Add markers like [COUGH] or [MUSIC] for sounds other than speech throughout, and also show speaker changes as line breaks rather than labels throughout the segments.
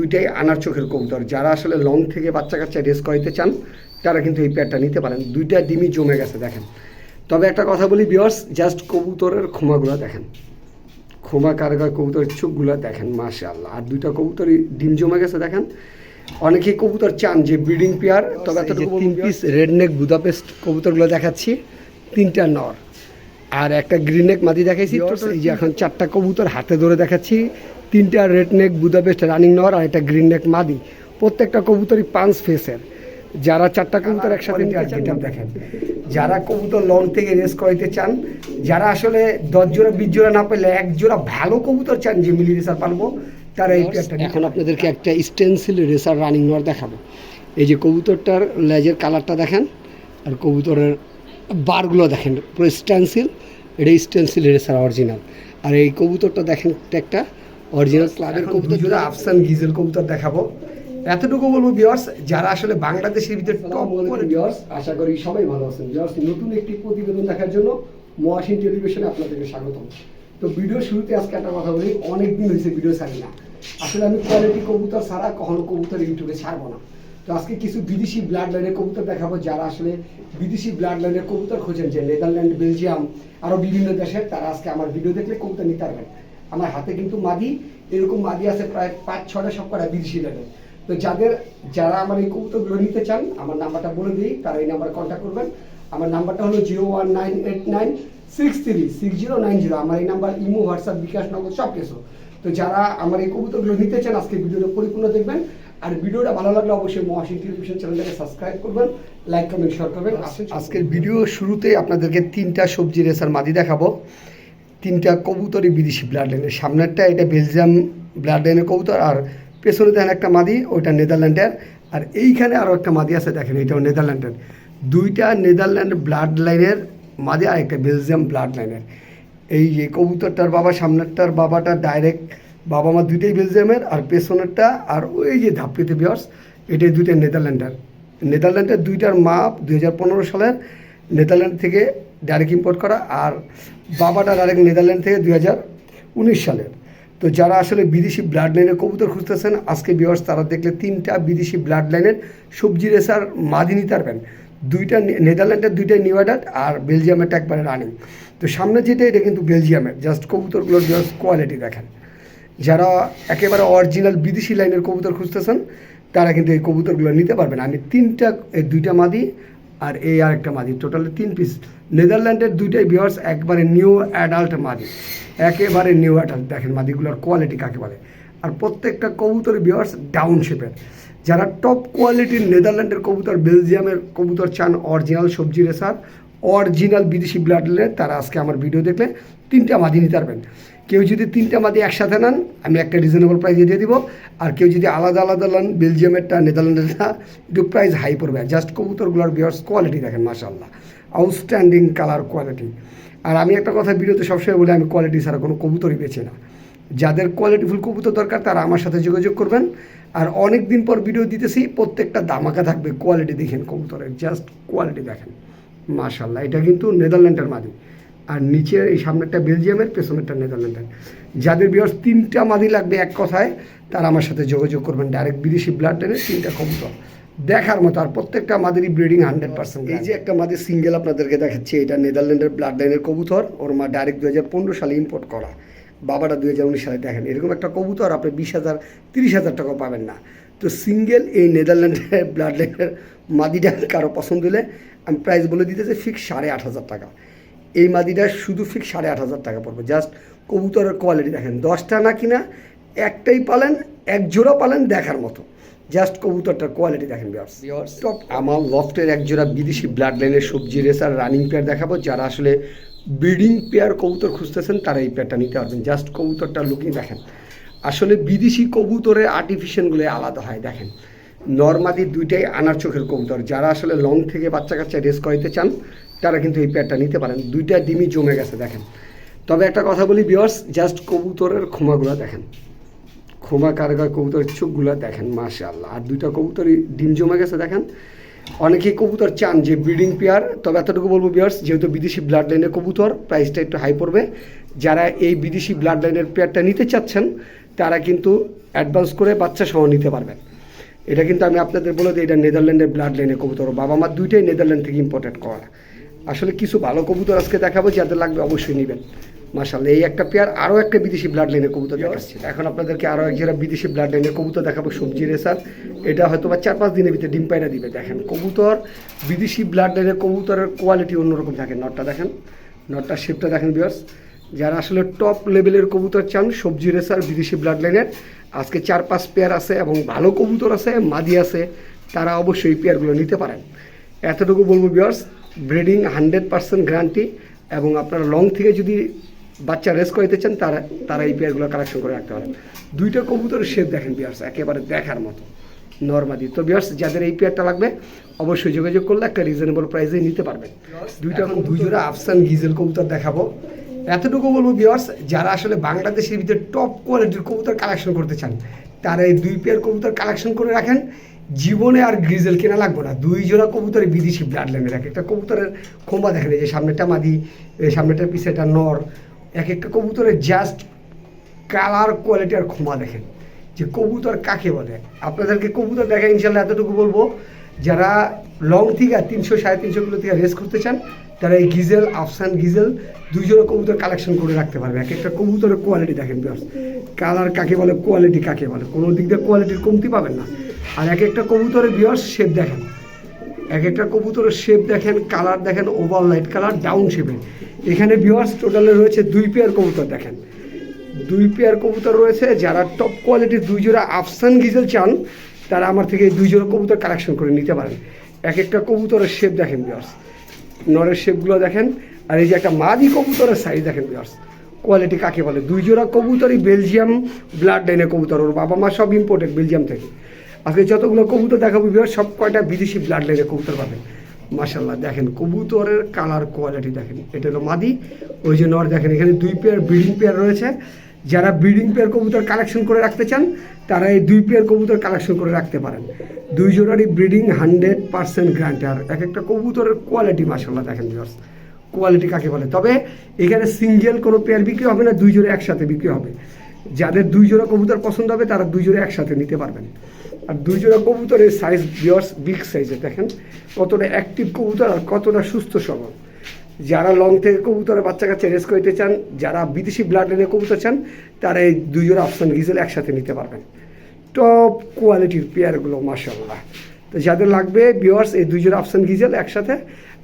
দুইটাই আনার চোখের কবুতর। যারা আসলে লং থেকে বাচ্চা কাচ্চা রেস করাইতে চান তারা কিন্তু এই পেয়ারটা নিতে পারেন। দুইটা ডিমই জমে গেছে দেখেন। তবে একটা কথা বলি বিয়ার্স জাস্ট কবুতরের খোমাগুলো দেখেন। খোমা কারগার কবুতরের চোখগুলো দেখেন মাসে আল্লাহ আর দুইটা কবুতরই ডিম জমে গেছে দেখেন। অনেকেই কবুতর চান যে ব্রিডিং পেয়ার তবে এতটুকু তিন পিস রেড নেক বুদাপেস্ট কবুতরগুলো দেখাচ্ছি তিনটা নর। আর একটা গ্রিন নেক মাদি দেখাইছি। এই যে এখন চারটা কবুতর হাতে ধরে দেখাচ্ছি। তিনটা রেড নেক বুদাপেস্ট রানিং নর আর একটা গ্রিন নেক মাদি প্রত্যেকটা কবুতরই পাঁচ ফেসের যারা চারটা কবুতর একসাথে দেখেন। যারা কবুতর লং থেকে রেস করাইতে চান যারা আসলে দশ জোড়া বিশ জোড়া না পেলে এক জোড়া ভালো কবুতর চান যে মিলি রেসার পারব তারা এই পেয়ারটা এখন আপনাদেরকে একটা স্টেন্সিল রেসার রানিং নর দেখাবো। এই যে কবুতরটার লেজের কালারটা দেখেন আর কবুতরের বারগুলো দেখেন পুরো স্টেন্সিল এটা স্টেন্সিল রেসার অরিজিনাল আর এই কবুতরটা দেখেন একটা অরিজিনাল ক্লাবের কবুতর যদি আফসান গিজেল কবুতর দেখাবো। এতটুকু বলব বিয়ার্স যারা আসলে বাংলাদেশের ভিতরে টপ করে বিয়ার্স আশা করি সবাই ভালো আছেন। বিয়ার্স নতুন একটি প্রতিবেদন দেখার জন্য মহাসিন টেলিভিশনে আপনাদেরকে স্বাগতম। তো ভিডিও শুরুতে আজকে একটা কথা বলি অনেক দিন হয়েছে ভিডিও ছাড়ি না। আসলে আমি কোয়ালিটি কবুতর ছাড়া কখনো কবুতর ইউটিউবে ছাড়বো না। তো আজকে কিছু বিদেশি ব্লাড লাইনের কবুতর দেখাবো যারা আসলে বিদেশি ব্লাড লাইনের কবুতর খোঁজেন যে নেদারল্যান্ড বেলজিয়াম আরও বিভিন্ন দেশের তারা আজকে আমার ভিডিও দেখলে কবুতর নিতে পারবেন। আমার হাতে কিন্তু মাদি এরকম মাদি আছে প্রায় পাঁচ ছটা সব কটা বিদেশি লাইনের তো যাদের যারা আমার এই কবুতরগুলো নিতে চান আমার নাম্বারটা বলে দিই তারা এই নাম্বারে কন্ট্যাক্ট করবেন। আমার নাম্বারটা হলো zero one nine eight nine six three six zero nine zero. আমার এই number imo WhatsApp bKash Nagad সব কিছু। তো যারা আমার এই কবুতরগুলো নিতে চান আজকে ভিডিওটা পরিপূর্ণ দেখবেন। আর ভিডিওটা ভালো লাগলে অবশ্যই মহাসিন টেলিভিশন চ্যানেলটাকে সাবস্ক্রাইব করবেন লাইক কমেন্ট শেয়ার করবেন। আজকের ভিডিও শুরুতে আপনাদেরকে তিনটা সবজি রেসার মাদি দেখাবো। তিনটা কবুতরই বিদেশি ব্লাড লাইনের সামনেরটা এটা বেলজিয়াম ব্লাড লাইনের কবুতর আর পেছনে দেখেন একটা মাদি, ওইটা নেদারল্যান্ডের আর এইখানে আরও একটা মাদি আছে, দেখেন এটাও নেদারল্যান্ডের দুইটা নেদারল্যান্ড ব্লাড লাইনের মাদি আর একটা বেলজিয়াম ব্লাড লাইনের এই যে কবুতরটার বাবা, সামনেরটার বাবাটা ডাইরেক্ট বাবা মা দুইটাই বেলজিয়ামের আর পেছনেরটা আর ওই যে ধাপিতে বিয়ার্স, এটাই দুইটা নেদারল্যান্ডের নেদারল্যান্ডের দুইটার মাপ দুই হাজার পনেরো সালের। নেদারল্যান্ড থেকে ডাইরেক্ট ইম্পোর্ট করা আর বাবাটা ডাইরেক্ট নেদারল্যান্ড থেকে দুই হাজার উনিশ সালের। তো যারা আসলে বিদেশি ব্লাড লাইনের কবুতর খুঁজতেছেন, আজকে বিয়ার্স তারা দেখলে তিনটা বিদেশি ব্লাড লাইনের সবজি রেসার মাদি নিতে পারবেন দুইটা নেদারল্যান্ডের দুইটা নিউয়াডাট আর বেলজিয়ামেরটা একবারে রানিং তো সামনে যেটা, এটা কিন্তু বেলজিয়ামের জাস্ট কবুতরগুলোর জাস্ট কোয়ালিটি দেখেন। যারা একেবারে অরিজিনাল বিদেশি লাইনের কবুতর খুঁজতেছেন, তারা কিন্তু এই কবুতরগুলো নিতে পারবেন। আমি তিনটা দুইটা মাদি আর এই আর একটা মাদি টোটাল তিন পিস নেদারল্যান্ডের দুইটাই বিয়ার্স একবারে নিউ অ্যাডাল্ট মাদি একেবারে নিউ অ্যাডাল্ট দেখেন মাদিগুলোর কোয়ালিটি কাকে বলে? আর প্রত্যেকটা কবুতর বিয়ার্স ডাউন শেপের যারা টপ কোয়ালিটির নেদারল্যান্ডের কবুতর বেলজিয়ামের কবুতর চান অরিজিনাল সবজি রেসার অরিজিনাল বিদেশি ব্লাড তারা আজকে আমার ভিডিও দেখলে তিনটা মাদি নিতে পারবেন। কেউ যদি তিনটা মাদি একসাথে নেন, আমি একটা রিজনেবল প্রাইসে দিয়ে দিব। আর কেউ যদি আলাদা আলাদা নেন বেলজিয়ামেরটা নেদারল্যান্ডেরটা একটু প্রাইস হাই পড়বে। জাস্ট কবুতরগুলোর বিয়ার্স কোয়ালিটি দেখেন মাশাল্লাহ আউটস্ট্যান্ডিং কালার কোয়ালিটি আর আমি একটা কথা ভিডিওতে সবসময় বলি, আমি কোয়ালিটি ছাড়া কোনো কবুতরই বেছে না। যাদের কোয়ালিটিফুল কবুতর দরকার, তারা আমার সাথে যোগাযোগ করবেন। আর অনেক দিন পর ভিডিও দিতেছি, প্রত্যেকটা দামাকা থাকবে। কোয়ালিটি দেখেন কবুতরের জাস্ট কোয়ালিটি দেখেন। মাশাল্লাহ এটা কিন্তু নেদারল্যান্ডের মাদি। আর নিচের এই সামনেরটা বেলজিয়ামের পেছনেরটা নেদারল্যান্ডের। যাদের বিয়ার্স তিনটা মাদি লাগবে এক কথায় তারা আমার সাথে যোগাযোগ করবেন। ডাইরেক্ট বিদেশি ব্লাড টেনের তিনটা কবুতর। দেখার মতো আর প্রত্যেকটা মাদেরই ব্রিডিং হান্ড্রেড পার্সেন্ট এই যে একটা মাদের সিঙ্গেল আপনাদেরকে দেখাচ্ছি এটা নেদারল্যান্ডের ব্লাড লাইনের কবুতর। ওর মা ডাইরেক্ট দু হাজার পনেরো সালে ইম্পোর্ট করা। বাবাটা দু হাজার উনিশ সালে দেখেন এরকম একটা কবুতর আপনি বিশ হাজার তিরিশ হাজার টাকা পাবেন না। তো সিঙ্গেল এই নেদারল্যান্ডের ব্লাড লাইনের মাদিটা কারও পছন্দ হলে আমি প্রাইস বলে দিতেছি ফিক্স সাড়ে আট হাজার টাকা। এই মাদিটা শুধু ফিক্স সাড়ে আট হাজার টাকা পড়বে। জাস্ট কবুতরের কোয়ালিটি দেখেন দশটা না কিনা একটাই পালেন এক জোড়া পালেন দেখার মতো। জাস্ট কবুতরটার কোয়ালিটি দেখেন বিয়ার্স টপ আমার লফটের এক জোড়া বিদেশি ব্লাড লাইনের সবজি রেসার রানিং পেয়ার দেখাবো। যারা আসলে ব্রিডিং পেয়ার কবুতর খুঁজতেছেন তারা এই পেয়ারটা নিতে পারবেন। জাস্ট কবুতরটা লুকিং দেখেন। আসলে বিদেশি কবুতরের আর্টিফিশিয়ালগুলো আলাদা হয় দেখেন। নর্মাদি দুইটাই আনার চোখের কবুতর। যারা আসলে লং থেকে বাচ্চা কাচ্চা রেস করাইতে চান, তারা কিন্তু এই পেয়ারটা নিতে পারেন। দুইটা ডিমই জমে গেছে, দেখেন। তবে একটা কথা বলি বিয়ার্স জাস্ট কবুতরের খোমাগুলো দেখেন। খোমা কারগার কবুতরের চোখগুলো দেখেন মাসে আর দুইটা কবুতরই ডিম জমে গেছে, দেখেন। অনেকেই কবুতর চান যে ব্রিডিং পেয়ার তবে এতটুকু বলব বিয়ার্স যেহেতু বিদেশি ব্লাড লাইনের কবুতর প্রাইসটা একটু হাই পড়বে। যারা এই বিদেশি ব্লাড লাইনের পেয়ারটা নিতে চাচ্ছেন, তারা কিন্তু অ্যাডভান্স করে বাচ্চা সহ নিতে পারবেন। এটা কিন্তু আমি আপনাদের বলে দিই এটা নেদারল্যান্ডের ব্লাড লাইনের কবুতর বাবা মার দুইটাই নেদারল্যান্ড থেকে ইম্পোর্টেড করা। আসলে কিছু ভালো কবুতর আজকে দেখাবো যাদের লাগবে অবশ্যই নেবেন। মাশাল্লাহ এই একটা পেয়ার আরও একটা বিদেশি ব্লাড লাইনের কবুতর দেখাচ্ছি। এখন আপনাদেরকে আরও এক জোড়া বিদেশি ব্লাড লাইনের কবুতর দেখাবো সবজি রেসার। এটা হয়তো বা চার পাঁচ দিনের ভিতরে ডিম পায়রা দিবে দেখেন। কবুতর বিদেশি ব্লাড লাইনের কবুতরের কোয়ালিটি অন্যরকম থাকে। নটটা দেখেন নটটার শেপটা দেখেন বিয়ার্স যারা আসলে টপ লেভেলের কবুতর চান সবজি রেসার বিদেশি ব্লাড লাইনের আজকে চার পাঁচ পেয়ার আছে এবং ভালো কবুতর আছে মাদি আছে তারা অবশ্যই এই পেয়ারগুলো নিতে পারেন। এতটুকু বলব বিয়ার্স ব্রিডিং হান্ড্রেড পার্সেন্ট গ্যারান্টি এবং আপনারা লং থেকে যদি বাচ্চা রেস করাইতে চান তারা তারা এই পেয়ারগুলো কালেকশন করে রাখতে পারেন। দুইটা কবুতরের শেপ দেখেন বিয়ার্স একেবারে দেখার মতো নর্মাদি তো বিয়ার্স যাদের এই পেয়ারটা লাগবে অবশ্যই যোগাযোগ করলে একটা রিজনেবল প্রাইসে নিতে পারবেন। দুইটা দুই জোড়া আফসান গিজেল কবুতর দেখাবো। এতটুকু বলব বিয়ার্স যারা আসলে বাংলাদেশের ভিতরে টপ কোয়ালিটির কবুতর কালেকশন করতে চান, তারা এই দুই পেয়ার কবুতর কালেকশন করে রাখেন। জীবনে আর গ্রিজেল কেনা লাগবে না। দুই জোড়া কবুতরের বিদেশি ব্লাড লাইনে রাখে একটা কবুতরের খোম্বা দেখেন যে সামনেটা মাদি সামনেটার পিছেটা নর, এক একটা কবুতরের জাস্ট কালার কোয়ালিটি আর ক্ষমা দেখেন। যে কবুতর কাকে বলে? আপনাদেরকে কবুতর দেখা ইনশাল্লাহ এতটুকু বলব, যারা লং থেকে তিনশো সাড়ে তিনশো কিলো থেকে রেস করতে চান তারা এই গিজেল, আফসান গিজেল দুজনে কবুতর কালেকশন করে রাখতে পারবে। এক একটা কবুতরের কোয়ালিটি দেখেন বিয়ার্স কালার কাকে বলে কোয়ালিটি কাকে বলে? কোনো দিক দিয়ে কোয়ালিটির কমতি পাবেন না। আর এক একটা কবুতরের বিয়ার্স শেপ দেখেন। এক একটা কবুতরের শেপ দেখেন কালার দেখেন ওভার লাইট কালার ডাউন শেপের এখানে বিয়ার্স টোটালে রয়েছে দুই পেয়ার কবুতর দেখেন। দুই পেয়ার কবুতর রয়েছে, যারা টপ কোয়ালিটির দুই জোড়া আফসান গিজেল চান, তারা আমার থেকে দুই জোড়া কবুতর কালেকশন করে নিতে পারেন। এক একটা কবুতরের শেপ দেখেন বিয়ার্স নরের শেপগুলো দেখেন, আর এই যে একটা মাদি কবুতরের সাইজ দেখেন বিয়ার্স কোয়ালিটি কাকে বলে? দুই জোড়া কবুতরই বেলজিয়াম ব্লাড লাইনের কবুতর, ওর বাবা মা সব ইম্পোর্টেড বেলজিয়াম থেকে। আজকে যতগুলো কবুতর দেখাবো বিয়ার্স সব কয়টা বিদেশি ব্লাড লাইনের কবুতর পাবেন মাশাল্লাহ দেখেন কবুতরের কালার কোয়ালিটি দেখেন। এটা হলো মাদি, ওই যে নর দেখেন, এখানে দুই পেয়ার ব্রিডিং পেয়ার রয়েছে। যারা ব্রিডিং পেয়ার কবুতর কালেকশন করে রাখতে চান তারা এই দুই পেয়ার কবুতর কালেকশন করে রাখতে পারেন। দুই জোড়ারই ব্রিডিং হান্ড্রেড পার্সেন্ট গ্যারান্টি আর এক একটা কবুতরের কোয়ালিটি মাশাল্লাহ দেখেন ভিউয়ার্স কোয়ালিটি কাকে বলে? তবে এখানে সিঙ্গেল কোনো পেয়ার বিক্রি হবে না, দুই জোড়া একসাথে বিক্রি হবে। যাদের দুই জোড়া কবুতর পছন্দ হবে, তারা দুই জোড়া একসাথে নিতে পারবেন। আর দুই জোড়া কবুতরের সাইজ বিয়ার্স বিগ সাইজের দেখেন, কতটা অ্যাক্টিভ কবুতর আর কতটা সুস্থ সবল যারা লং থেকে কবুতরের বাচ্চা কাচ্চা রেস করতে চান, যারা বিদেশি ব্লাড লাইনে কবুতর চান, তারা এই দুই জোড়া অপশন গিজেল একসাথে নিতে পারবেন। টপ কোয়ালিটির পেয়ারগুলো মাসাল্লাহ তো যাদের লাগবে বিওয়ার্স এই দুই অপশন গিজেল একসাথে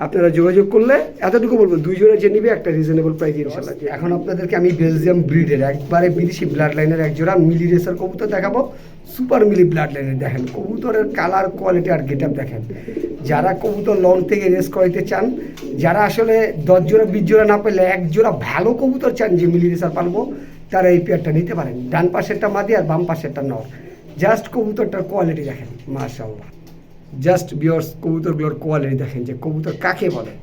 আপনারা যোগাযোগ করলে, এতটুকু বলব দুই জোড়া যে নিবে, একটা রিজনেবল প্রাইস ইনশাল্লাহ এখন আপনাদেরকে আমি বেলজিয়াম ব্রিডের একবারে বিদেশি ব্লাড লাইনের এক জোড়া মিলি রেসার কবুতর দেখাবো। সুপার মিলি ব্লাড লাইনের দেখেন, কবুতরের কালার কোয়ালিটি আর গেট দেখেন। যারা কবুতর লং থেকে রেস করাইতে চান, যারা আসলে দশ জোড়া, বিশ জোড়া না পেলে এক জোড়া ভালো কবুতর চান যে মিলি রেসার পালবো তারা এই পেয়ারটা নিতে পারেন। ডান পাশেরটা মাদি আর বাম পাশেরটা নর। জাস্ট কবুতরটার কোয়ালিটি দেখেন মাশাল্লাহ জাস্ট বিয়র্স কবুতরগুলোর কোয়ালিটি দেখেন যে কবুতর কাকে বলে।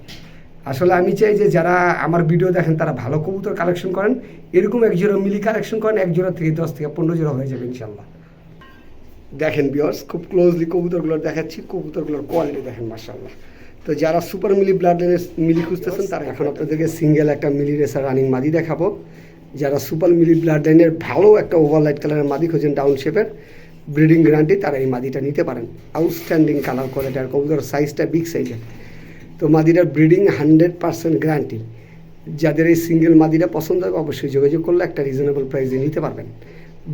আসলে আমি চাই যে যারা আমার ভিডিও দেখেন, তারা ভালো কবুতর কালেকশন করেন। এরকম এক জোড়া মিলি কালেকশন করেন, এক জোড়া থেকে দশ থেকে পনেরো জোড়া হয়ে যাবে ইনশাল্লাহ দেখেন বিয়র্স খুব ক্লোজলি কবুতরগুলো দেখাচ্ছি, কবুতরগুলোর কোয়ালিটি দেখেন মার্শাল্লাহ তো যারা সুপার মিলি ব্লাড মিলি খুঁজতেছেন, তারা এখন আপনাদেরকে সিঙ্গেল একটা মিলি রেসার রানিং মাদি দেখাবো। যারা সুপার মিলি ব্লাড লাইনের ভালো একটা ওভার লাইট কালারের মাদি খোঁজেন ডাউন শেপের ব্রিডিং গ্যারান্টি তারা এই মাদিটা নিতে পারেন। আউটস্ট্যান্ডিং কালার কোয়ালিটি আর কবুতর সাইজটা বিগ সাইজের তো মাদিটার ব্রিডিং হান্ড্রেড পার্সেন্ট গ্যারান্টি যাদের এই সিঙ্গেল মাদিটা পছন্দ হবে, অবশ্যই যোগাযোগ করলে একটা রিজনেবল প্রাইসে নিতে পারবেন।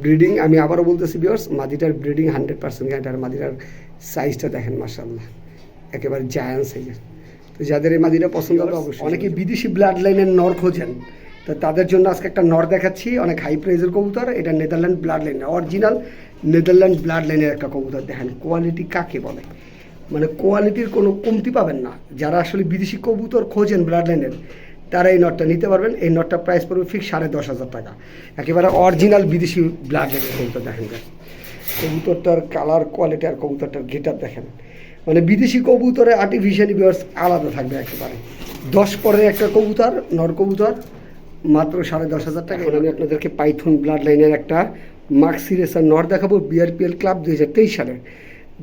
ব্রিডিং আমি আবারও বলতেছি বিয়ার্স মাদিটার ব্রিডিং হান্ড্রেড পার্সেন্ট গ্যারান্টি আর মাদিটার সাইজটা দেখেন মার্শাল্লাহ একেবারে জায়ান্ট সাইজের তো যাদের এই মাদিটা পছন্দ হবে অবশ্যই অনেকে বিদেশি ব্লাড লাইনের নর খোঁজেন। তো তাদের জন্য আজকে একটা নর দেখাচ্ছি অনেক হাই প্রাইজের কবুতর। এটা Netherland blood line original Netherland blood লাইনের একটা কবুতর দেখেন কোয়ালিটি কাকে বলে? মানে কোয়ালিটির কোনো কমতি পাবেন না। যারা আসলে বিদেশি কবুতর খোঁজেন ব্লাড লাইনের তারা এই নটটা নিতে পারবেন। এই নটটা প্রাইস পড়বে ফিক্স সাড়ে দশ হাজার টাকা। একেবারে অরিজিনাল বিদেশি ব্লাড লাইনের কবুতর দেখেন। কবুতরটার কালার কোয়ালিটি আর কবুতরটার গেট দেখেন। মানে বিদেশি কবুতরে আর্টিফিশিয়ালি বিয়ার্স আলাদা থাকবে একেবারে। দশ পরের একটা কবুতর, নর কবুতর, মাত্র সাড়ে দশ হাজার টাকা। আমি আপনাদেরকে পাইথন ব্লাড লাইনের একটা মাক্সি রেসার নর দেখাবো বিআরপিএল ক্লাব দুই হাজার তেইশ সালের।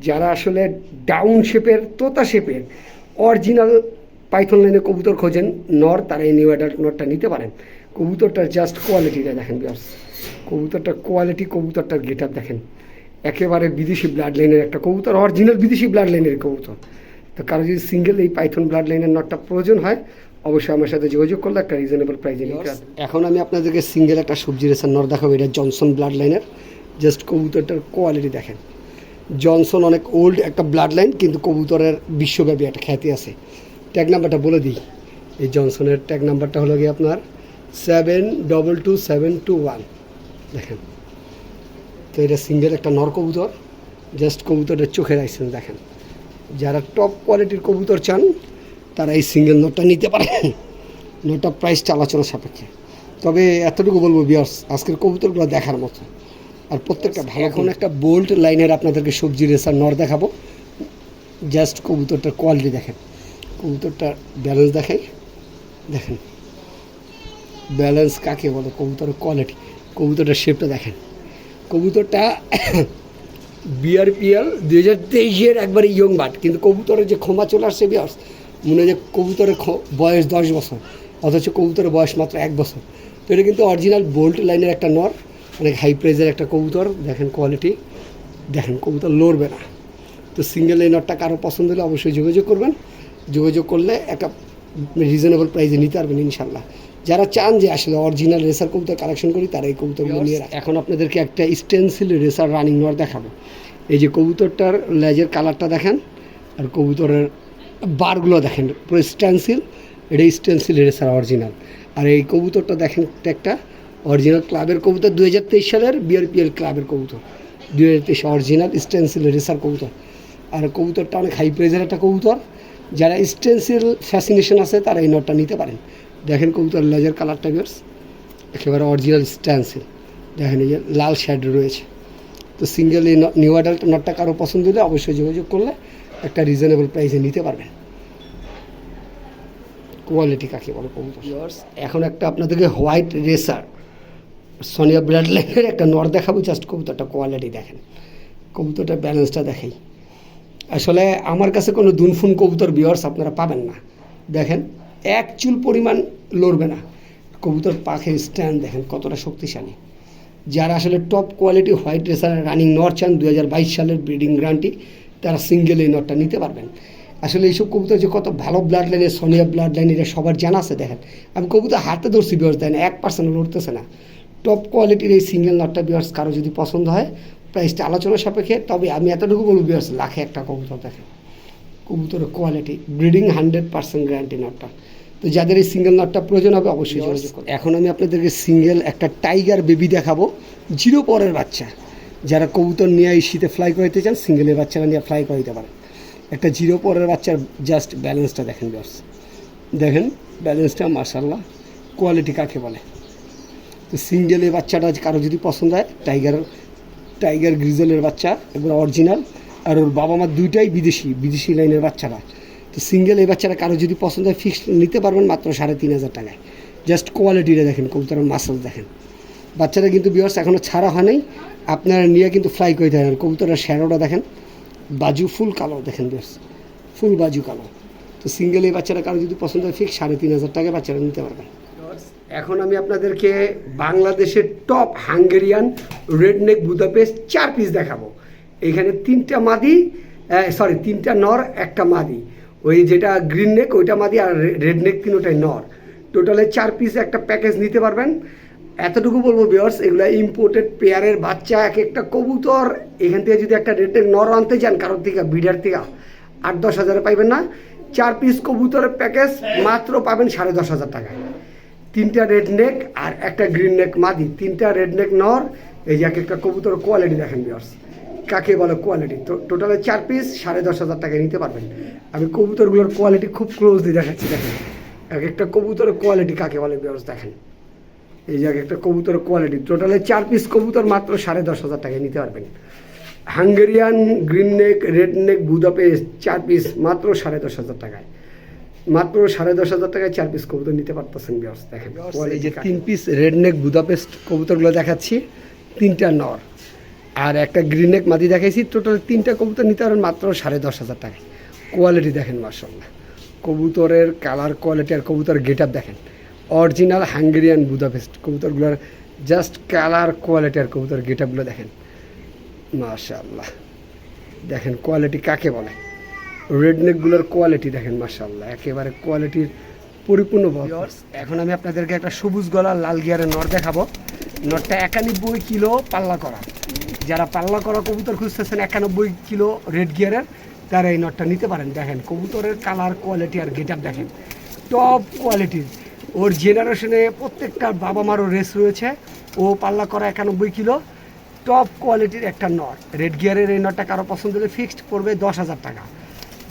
যারা আসলে ডাউন শেপের তোতা শেপের অরিজিনাল পাইথন লাইনে কবুতর খোঁজেন নর তারা এই নিউ অ্যাডাল্ট নরটা নিতে পারেন। কবুতরটার জাস্ট কোয়ালিটিটা দেখেন বিয়ার্স কবুতরটার কোয়ালিটি কবুতরটার গেট আপ দেখেন। একেবারে বিদেশি ব্লাড লাইনের একটা কবুতর অরিজিনাল বিদেশি ব্লাড লাইনের কবুতর। তো কারও যদি সিঙ্গেল এই পাইথন ব্লাড লাইনের নটটা প্রয়োজন হয় অবশ্যই আমার সাথে যোগাযোগ করলে একটা রিজনেবল পারবেন। এখন আমি আপনাদেরকে সিঙ্গেল একটা সবজি রেসার নর দেখাবো এটা জনসন ব্লাড লাইনের জাস্ট কবুতরটার কোয়ালিটি দেখেন। জনসন অনেক ওল্ড একটা ব্লাড লাইন কিন্তু কবুতরের বিশ্বব্যাপী একটা খ্যাতি আছে। ট্যাগ নাম্বারটা বলে দিই। এই জনসনের ট্যাগ নাম্বারটা হলো গিয়ে আপনার seven double two seven two one দেখেন। তো এটা সিঙ্গেল একটা নর কবুতর জাস্ট কবুতরের চোখে রাখছেন দেখেন। যারা টপ কোয়ালিটির কবুতর চান তারা এই সিঙ্গেল নোটটা নিতে পারে। নোটটা প্রাইসটা আলোচনা সাপেক্ষে। তবে এতটুকু বলব বিয়ার্স আজকের কবুতরগুলো দেখার মতো। আর প্রত্যেকটা ভালো এখন একটা বোল্ট লাইনের আপনাদেরকে সবজি রেসার নর দেখাবো। জাস্ট কবুতরটার কোয়ালিটি দেখেন। কবুতরটার ব্যালেন্স দেখাই। দেখেন ব্যালেন্স কাকে বলে? কবুতরের কোয়ালিটি কবুতরটার শেপটা দেখেন। কবুতরটা [COUGHS] বিআরপিএল দুই হাজার তেইশের একবারে ইয়ং বাট কিন্তু কবুতরের যে ক্ষমা চলে আসছে বিয়ার্স মনে হয় যে কবুতরের বয়স দশ বছর, অথচ কবুতরের বয়স মাত্র এক বছর। তো এটা কিন্তু অরিজিনাল বোল্ট লাইনের একটা নর অনেক হাই প্রাইজের একটা কবুতর। দেখেন কোয়ালিটি দেখেন কবুতর লড়বে না। তো সিঙ্গেল এই নটটা কারও পছন্দ হলে অবশ্যই যোগাযোগ করবেন। যোগাযোগ করলে একটা রিজনেবল প্রাইসে নিতে পারবেন ইনশাল্লাহ যারা চান যে আসলে অরিজিনাল রেসার কবুতর কালেকশন করি তারা এই কবুতরগুলো নিয়ে রাখে এখন আপনাদেরকে একটা স্টেন্সিল রেসার রানিং নর দেখাবো। এই যে কবুতরটার লেজের কালারটা দেখেন আর কবুতরের বারগুলো দেখেন পুরো স্টেন্সিল এটা স্টেন্সিল রেসার অরিজিনাল আর এই কবুতরটা দেখেন একটা অরিজিনাল ক্লাবের কবুতর দু হাজার তেইশ সালের বিআরপিএল ক্লাবের কবুতর। দু হাজার তেইশ অরিজিনাল স্টেন্সিল রেসার কবুতর। আর কবুতরটা অনেক হাই প্রাইজের একটা কবুতর। যারা স্টেন্সিল ফ্যাসিনেশন আছে তারা এই নটটা নিতে পারেন। দেখেন কবুতর লেজার কালারটা বেরস একেবারে অরিজিনাল স্টেন্সিল দেখেন এই যে লাল শ্যাড রয়েছে। তো সিঙ্গেল এই নিউ অ্যাডাল্ট নটটা কারও পছন্দ হলে অবশ্যই যোগাযোগ করলে একটা রিজনেবল প্রাইসে নিতে পারবেন। কোয়ালিটি কাকে বলো কবুতর? এখন একটা আপনাদেরকে হোয়াইট রেসার সোনিয়া লাইনের একটা নর দেখাবো জাস্ট কবুতরটা কোয়ালিটি দেখেন। কবুতরটার ব্যালেন্সটা দেখাই। আসলে আমার কাছে কোনো দুনফুন কবুতর বিয়ার্স আপনারা পাবেন না। দেখেন, এক চুল পরিমাণ লড়বে না। কবুতর পাখের স্ট্যান্ড দেখেন, কতটা শক্তিশালী। যারা আসলে top quality white racer running নর চান দুই হাজার বাইশ সালের ব্রিডিং গ্রান্টি তারা সিঙ্গেল এই নটটা নিতে পারবেন। আসলে এইসব কবুতর যে কত ভালো ব্লাড লাইনের সোনিয়া ব্লাড লাইন এটা সবার জানা আছে, দেখেন। আমি কবুতর হাতে ধরছি বিয়ার্স দেন এক পার্সেন্ট লড়তেছে না। টপ কোয়ালিটির এই সিঙ্গেল নটটা বিয়ার্স কারও যদি পছন্দ হয় প্রাইসটা আলোচনা সাপেক্ষে তবে আমি এতটুকু বলব বিয়ার্স লাখে একটা কবুতর দেখেন। কবুতরের quality breeding hundred percent guarantee নটটা তো যাদের এই সিঙ্গেল নটটা প্রয়োজন হবে অবশ্যই যোগাযোগ করুন। এখন আমি আপনাদেরকে সিঙ্গেল একটা টাইগার বেবি দেখাবো জিরো পরের বাচ্চা। যারা কবুতর নিয়ে এই শীতে ফ্লাই করাইতে চান সিঙ্গেলের বাচ্চারা নিয়ে ফ্লাই করাইতে পারেন। একটা জিরো পরের বাচ্চার জাস্ট ব্যালেন্সটা দেখেন জাস্ট দেখেন ব্যালেন্সটা মার্শাল্লাহ কোয়ালিটি কাকে বলে? তো সিঙ্গেলের বাচ্চাটা কারও যদি পছন্দ হয় টাইগার টাইগার গ্রিজেলের বাচ্চা, একবার অরিজিনাল, আর ওর বাবা মার দুইটাই বিদেশি বিদেশি লাইনের বাচ্চারা। তো সিঙ্গেল এই বাচ্চারা কারও যদি পছন্দ হয় ফিক্সড নিতে পারবেন মাত্র সাড়ে তিন হাজার টাকায়। জাস্ট কোয়ালিটিটা দেখেন, কবুতরের মাসেল দেখেন। বাচ্চারা কিন্তু বিয়ার্স এখনও ছাড়া হয় নাই। আপনারা নিয়ে কিন্তু ফ্লাই করে থাকেন কবুতরের শ্যারোটা দেখেন, বাজু ফুল কালো দেখেন বিয়ার্স ফুল বাজু কালো তো সিঙ্গেল এই বাচ্চারা কারও যদি পছন্দ হয় ফিক্স সাড়ে তিন হাজার টাকায় বাচ্চারা নিতে পারবেন এখন আমি আপনাদেরকে বাংলাদেশের top Hungarian red neck Budapest চার পিস দেখাবো। এখানে তিনটা মাদি সরি তিনটা নর, একটা মাদি। ওই যেটা গ্রিন নেক ওইটা মাদি আর রেড নেক তিনোটাই নর। টোটালে চার পিস একটা প্যাকেজ নিতে পারবেন। এতটুকু বলব বিয়ার্স এগুলো ইম্পোর্টেড পেয়ারের বাচ্চা, এক একটা কবুতর। এখান থেকে যদি একটা রেডনেক নর আনতে চান, কারোর থেকে বিডার থেকে, আট দশ হাজারে পাইবেন না। চার পিস কবুতরের প্যাকেজ মাত্র পাবেন সাড়ে দশ হাজার টাকায়। তিনটা রেড নেক আর একটা গ্রিন নেক মাদি। তিনটা রেড নেক নর, এই যে এক একটা কবুতর কোয়ালিটি দেখেন বিয়ার্স কাকে বলো কোয়ালিটি তো টোটালে চার পিস সাড়ে দশ হাজার টাকায় নিতে পারবেন। আমি কবুতরগুলোর কোয়ালিটি খুব ক্লোজলি দেখাচ্ছি, দেখেন। এক একটা কবুতরের কোয়ালিটি কাকে বলে বিয়ার্স দেখেন। এই যে এক একটা কবুতরের কোয়ালিটি টোটালে চার পিস কবুতর মাত্র সাড়ে দশ হাজার টাকায় নিতে পারবেন। Hungarian green neck red neck Budapest চার পিস মাত্র সাড়ে দশ হাজার টাকায়। মাত্র সাড়ে দশ হাজার টাকায় চার পিস কবুতর নিতে পারতেছেন বিয়ার্স দেখেন এই যে তিন পিস রেড নেক বুদাপেস্ট কবুতরগুলো দেখাচ্ছি তিনটা নর। আর একটা গ্রিন নেক মাদি দেখাইছি টোটাল তিনটা কবুতর নিতে পারেন মাত্র সাড়ে দশ হাজার টাকায়। কোয়ালিটি দেখেন মার্শাল্লাহ কবুতরের কালার কোয়ালিটি আর কবুতর গেট আপ দেখেন। অরিজিনাল হাঙ্গেরিয়ান বুদাপেস্ট কবুতরগুলোর জাস্ট কালার কোয়ালিটি আর কবুতর গেট আপগুলো দেখেন। মাশাল্লাহ দেখেন কোয়ালিটি কাকে বলে। রেড নেকগুলোর কোয়ালিটি দেখেন মাশাল্লাহ একেবারে কোয়ালিটির পরিপূর্ণ এখন আমি আপনাদেরকে একটা সবুজ গলা লাল গিয়ারের নর দেখাবো। নরটা একানব্বই কিলো পাল্লা করা। যারা পাল্লা করা কবুতর খুঁজতেছেন, একানব্বই কিলো রেড গিয়ারের তারা এই নটটা নিতে পারেন। দেখেন, কবুতরের কালার কোয়ালিটি আর গেট দেখেন। টপ কোয়ালিটির ওর জেনারেশনে প্রত্যেকটা বাবা মারও রেস রয়েছে। ও পাল্লা করা একানব্বই কিলো। টপ কোয়ালিটির একটা নট রেড গিয়ারের এই নটটা কারও পছন্দ হলে ফিক্সড পড়বে দশ হাজার টাকা।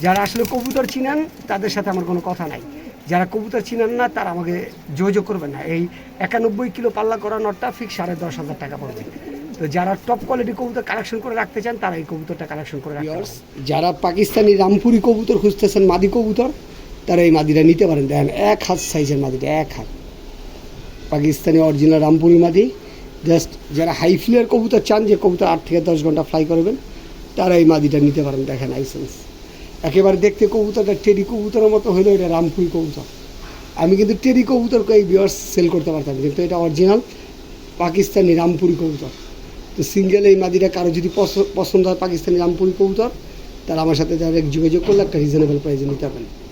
যারা আসলে কবুতর চিনেন তাদের সাথে আমার কোনো কথা নাই। যারা কবুতর চিনেন না তারা আমাকে যোগাযোগ করবে না। এই একানব্বই কিলো পাল্লা করা নটটা ফিক্স সাড়ে দশ হাজার টাকা পড়বে। তো যারা টপ কোয়ালিটি কবুতর কালেকশন করে রাখতে চান তারা এই কবুতরটা কালেকশন করে রাখতে। যারা পাকিস্তানি রামপুরি কবুতর খুঁজতেছেন মাদি কবুতর তারা এই মাদিটা নিতে পারেন। দেখেন এক হাত সাইজের মাদিটা এক হাত। পাকিস্তানি অরিজিনাল রামপুরি মাদি। জাস্ট যারা হাই ফ্লেয়ার কবুতর চান যে কবুতর আট থেকে দশ ঘণ্টা ফ্লাই করবেন তারা এই মাদিটা নিতে পারেন। দেখেন লাইসেন্স একেবারে দেখতে কবুতরটা টেরি কবুতরের মতো হইল এটা রামফুল কবুতর। আমি কিন্তু টেরি কবুতরকে এই বিয়ার্স সেল করতে পারতাম কিন্তু এটা অরিজিনাল পাকিস্তানি রামপুরি কবুতর। তো সিঙ্গেল এই মাদিটা কারও যদি পছ- পছন্দ হয় পাকিস্তানি রামপুরি কবুতর, তারা আমার সাথে যারা যোগাযোগ করলে একটা রিজনেবল প্রাইজে নিতে পারেন।